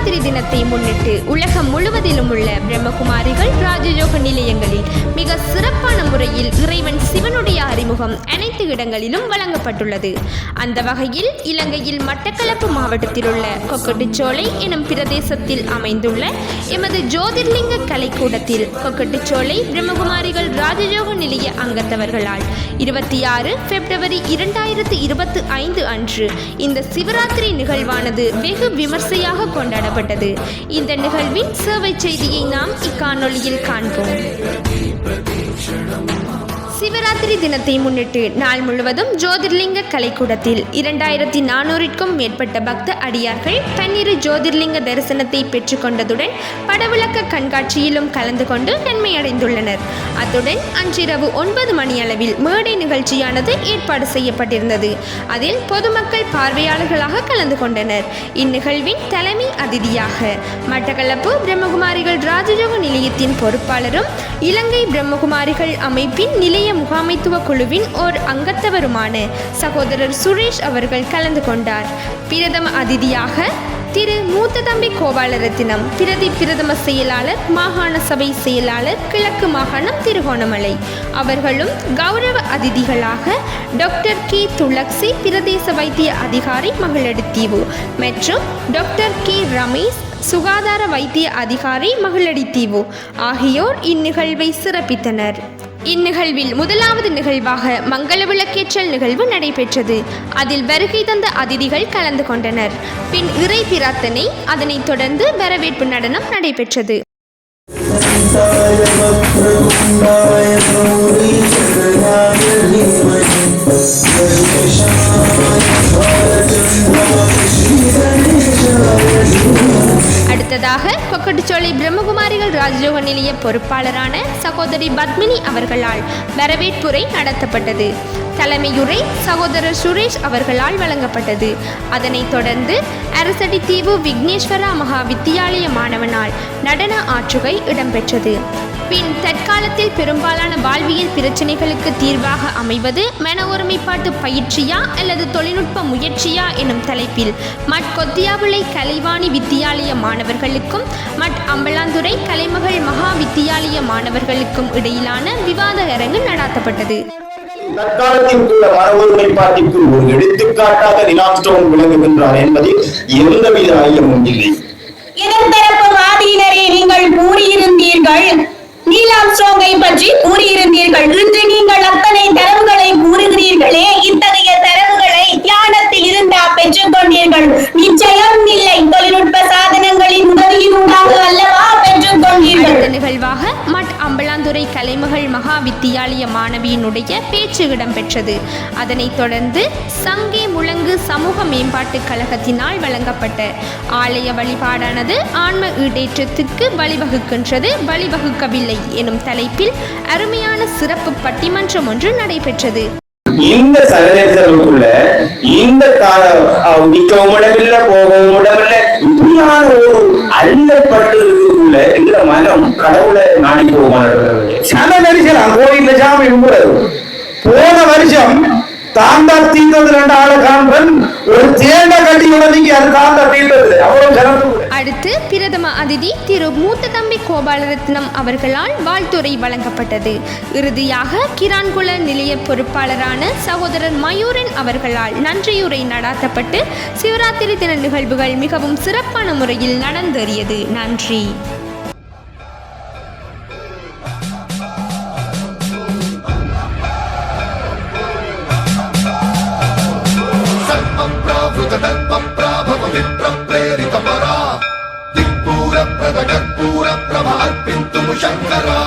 சிவராத்திரி தினத்தை முன்னிட்டு உலகம் முழுவதிலும் உள்ள பிரம்மகுமாரிகள் ராஜயோக நிலையங்களில் மிக சிறப்பான முறையில் இறைவன் சிவனுடைய அறிமுகம் அனைத்து இடங்களிலும் வழங்கப்பட்டுள்ளது. அந்த வகையில் இலங்கையில் மட்டக்களப்பு மாவட்டத்தில் உள்ள கொக்கட்டுச்சோலை எனும் பிரதேசத்தில் அமைந்துள்ள எமது ஜோதிர்லிங்க கலைக்கூடத்தில் கொக்கட்டுச்சோலை பிரம்மகுமாரிகள் ராஜயோக நிலைய அங்கத்தவர்களால் இருபத்தி ஆறு பிப்ரவரி இரண்டாயிரத்து இருபத்தி ஐந்து அன்று இந்த சிவராத்திரி நிகழ்வானது வெகு விமர்சையாக கொண்டாட காணப்பட்டது. இந்த நிகழ்வின் சேவை செய்தியை நாம் இக்காணொளியில் காண்போம். சிவராத்திரி தினத்தை முன்னிட்டு நாள் முழுவதும் ஜோதிர்லிங்க கலைக்கூடத்தில் இரண்டாயிரத்தி நானூறிற்கும் மேற்பட்ட பக்த அடியார்கள் பன்னிரு ஜோதிர்லிங்க தரிசனத்தை பெற்றுக்கொண்டதுடன் படவிளக்க கண்காட்சியிலும் கலந்து கொண்டு நன்மையடைந்துள்ளனர். அத்துடன் அன்றிரவு ஒன்பது மணி அளவில் மேடை நிகழ்ச்சியானது ஏற்பாடு செய்யப்பட்டிருந்தது. அதில் பொதுமக்கள் பார்வையாளர்களாக கலந்து கொண்டனர். இந்நிகழ்வின் தலைமை அதிதியாக மட்டக்களப்பு பிரம்மகுமாரிகள் ராஜயோக நிலையத்தின் பொறுப்பாளரும் இலங்கை பிரம்மகுமாரிகள் அமைப்பின் நிலைய முகாமைத்துவ குழுவின் ஓர் அங்கத்தவருமான சகோதரர் சுரேஷ் அவர்கள் கலந்து கொண்டார். பிரதம அதிதியாக திரு மூத்த தம்பி கோபாலரத்தினம் பிரதி பிரதம செயலாளர் மாகாண சபை செயலாளர் கிழக்கு மாகாணம் திருகோணமலை. அவர்களும் கௌரவ அதிதிகளாக டாக்டர் கே துளக்சி பிரதேச வைத்திய அதிகாரி மகளடித்தீவு மற்றும் டாக்டர் கே ரமேஷ் சுகாதார வைத்திய அதிகாரி மகளடித்தீவு ஆகியோர் இந்நிகழ்வை சிறப்பித்தனர். இந்நிகழ்வில் முதலாவது நிகழ்வாக மங்கள விளக்கேற்றல் நிகழ்வு நடைபெற்றது. அதில் வருகை தந்த அதிதிகள் கலந்து கொண்டனர். பின் இறை பிரார்த்தனை அதனைத் தொடர்ந்து வரவேற்பு நடனம் நடைபெற்றது. அடுத்ததாக கொக்கட்டுச்சோலை பிரம்மகுமார் ராஜயோக நிலைய பொறுப்பாளரான சகோதரி பத்மினி அவர்களால் வரவேற்புரை நடத்தப்பட்டது. தலைமையுரை சகோதரர் சுரேஷ் அவர்களால் வழங்கப்பட்டது. அதனைத் தொடர்ந்து அரசடித்தீவு விக்னேஸ்வரா மகா வித்தியாலய மாணவனால் நடன ஆற்றுகை இடம்பெற்றது. பின் தற்காலத்தில் பெரும்பாலான வாழ்வியல் பிரச்சனைகளுக்கு தீர்வாக அமைவது மன ஒருமைப்பாட்டு பயிற்சியா அல்லது தொழில்நுட்ப முயற்சியா எனும் தலைப்பில் மட் கொத்தியாவிளை கலைவாணி வித்தியாலய மாணவர்களுக்கும் மட் அம்பலாந்துறை கலைமகள் மகா வித்தியாலய மாணவர்களுக்கும் இடையிலான விவாத அரங்கு நடாத்தப்பட்டது. தற்காலத்திற்குள்ள மன ஒருமைப்பாட்டிற்கு ஒரு எடுத்துக்காட்டாக நிலாஸ்டோன் விளங்குகின்றார் என்பதில் எந்தவித ஐயமும் இல்லை. எதிர்த்தரப்பு வாதியினரே நீங்கள் கூறியிருந்தீர்கள். நீலாம் ஸ்ட்ரோங்கை பற்றி கூறியிருந்தீர்கள். இன்று நீங்கள் அத்தனை தரவுகளை கூறுகிறீர்களே இத்தகைய தரவுகளை தியானத்தில் இருந்தா பெற்றுக் கொண்டீர்கள் கலைமகள் மகா வித்தியாலய மாணவியினுடைய பேச்சு இடம்பெற்றது. அதனைத் தொடர்ந்து சங்கே முழங்கு சமூக மேம்பாட்டுக் கழகத்தினால் வழங்கப்பட்ட. ஆலய வழிபாடானது ஆன்ம ஈடேற்றத்துக்கு வழிவகுக்கின்றது வழிவகுக்கவில்லை எனும் தலைப்பில் அருமையான சிறப்பு பட்டிமன்றம் ஒன்று நடைபெற்றது. இந்த சகநேசர்களுக்குள்ள இந்த நிக்கவும் இடமில்ல போகவும் இடமில்ல இப்படியான ஒரு அல்லப்பட்டு இருக்கக்குள்ள இந்த மனம் கடவுளை நாடி போவார்கள் சன நெரிசலாம் கோயில்ல சாமி கும்பிடுறது. போன வருஷம் தாண்டா தீர்ந்தது ரெண்டு ஆளு காண்பன். ஒரு தேங்க கட்டி உடனே அது தாண்டா தீர்ந்தது அவ்வளவு சிறந்து அடுத்து பிரதம அதிதி திரு மூத்த தம்பி கோபாலரத்னம் அவர்களால் வாழ்த்துரை வழங்கப்பட்டது. இறுதியாக கிரான்குல நிலைய பொறுப்பாளரான சகோதரர் மயூரன் அவர்களால் நன்றியுரை நடாத்தப்பட்டு சிவராத்திரி தின நிகழ்வுகள் மிகவும் சிறப்பான முறையில் நடந்தேறியது. நன்றி. दिक्पूरप्रदकर्पूरप्रभ अर्पिन्तुमु शङ्करा